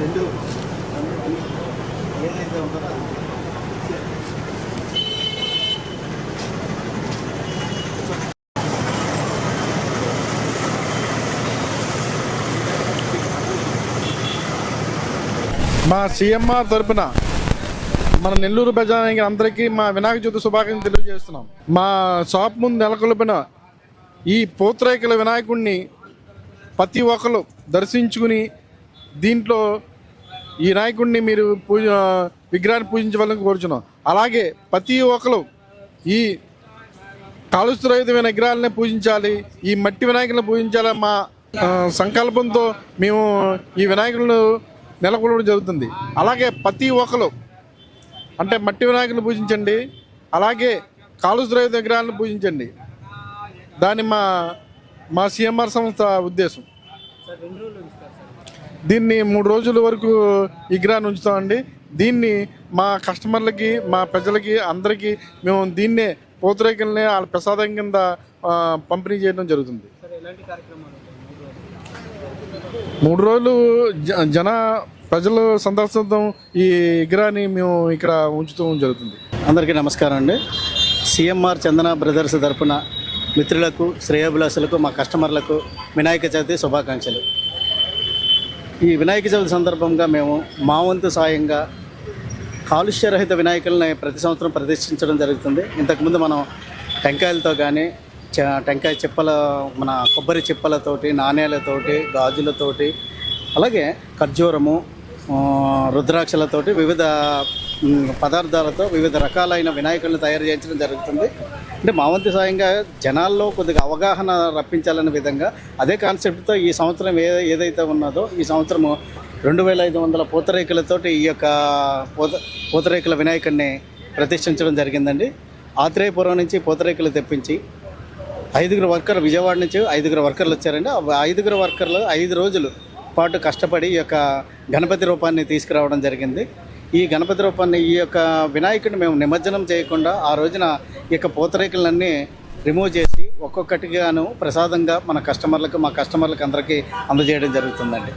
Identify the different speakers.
Speaker 1: రెండు. ఏదైతే ఉంటుందో
Speaker 2: మా సీఎంఆర్ తరపున మన నెల్లూరు ప్రజానికి అందరికీ మా వినాయక చవితి శుభాకాంక్షలు తెలియజేస్తున్నాం. మా షాప్ ముందు నెలకొల్పిన ఈ పూత్రేకల వినాయకుడిని ప్రతి ఒక్కరు దర్శించుకుని దీంట్లో ఈ నాయకుడిని మీరు పూజ విగ్రహాన్ని పూజించవాలని కోరుచున్నాం. అలాగే ప్రతి ఒక్కరు ఈ కాలుష్య రహితమైన విగ్రహాలని పూజించాలి ఈ మట్టి వినాయకులను పూజించాలి మా సంకల్పంతో మేము ఈ వినాయకులను నెలకొల్పడం జరుగుతుంది. అలాగే ప్రతి ఒక్కరు అంటే మట్టి వినాయకులను పూజించండి అలాగే కాలుష్య విగ్రహాలను పూజించండి. దాని మా మా సిఎంఆర్ సంస్థ ఉద్దేశం. దీన్ని మూడు రోజుల వరకు విగ్రహాన్ని ఉంచుతామండి దీన్ని మా కస్టమర్లకి మా ప్రజలకి అందరికీ మేము దీన్నే పూతరేకల్ని వాళ్ళ ప్రసాదం కింద పంపిణీ చేయడం జరుగుతుంది. మూడు రోజులు? జ- జన ప్రజలు సందర్శించడం ఈ విగ్రహాన్ని మేము ఇక్కడ ఉంచుతూ జరుగుతుంది.
Speaker 1: అందరికీ నమస్కారం అండి. సిఎంఆర్ చందన బ్రదర్స్ తరపున మిత్రులకు శ్రేయోభిలాసులకు మా కస్టమర్లకు వినాయక చవితి శుభాకాంక్షలు. ఈ వినాయక చవితి సందర్భంగా మేము మా వంతు సాయంగా కాలుష్యరహిత వినాయకుల్ని ప్రతి సంవత్సరం ప్రదర్శించడం జరుగుతుంది. ఇంతకుముందు మనం టెంకాయలతో కానీ టెంకాయ చిప్పల మన కొబ్బరి చిప్పలతోటి నాణేలతోటి గాజులతోటి అలాగే ఖర్జూరము రుద్రాక్షలతోటి వివిధ పదార్థాలతో వివిధ రకాలైన వినాయకులను తయారు చేయించడం జరుగుతుంది. అంటే మా వంతు సాయంగా జనాల్లో కొద్దిగా అవగాహన రప్పించాలనే విధంగా అదే కాన్సెప్ట్తో ఈ సంవత్సరం ఏ ఏదైతే ఉన్నదో ఈ సంవత్సరము రెండు వేల ఐదు వందల పూతరేకులతోటి ఈ యొక్క పూత పూతరేకుల వినాయకుడిని ప్రతిష్ఠించడం జరిగిందండి. ఆత్రేయపురం నుంచి పూతరేకులు తెప్పించి ఐదుగురు వర్కర్ విజయవాడ నుంచి ఐదుగురు వర్కర్లు వచ్చారండి. ఐదుగురు వర్కర్లు ఐదు రోజులు పాటు కష్టపడి ఈ యొక్క గణపతి రూపాన్ని తీసుకురావడం జరిగింది. ఈ గణపతి రూపాన్ని ఈ యొక్క వినాయకుడిని మేము నిమజ్జనం చేయకుండా ఆ రోజున ఈ యొక్క పూతరేకులన్నీ రిమూవ్ చేసి ఒక్కొక్కటిగాను ప్రసాదంగా మన కస్టమర్లకు మా కస్టమర్లకు అందరికీ అందజేయడం జరుగుతుందండి.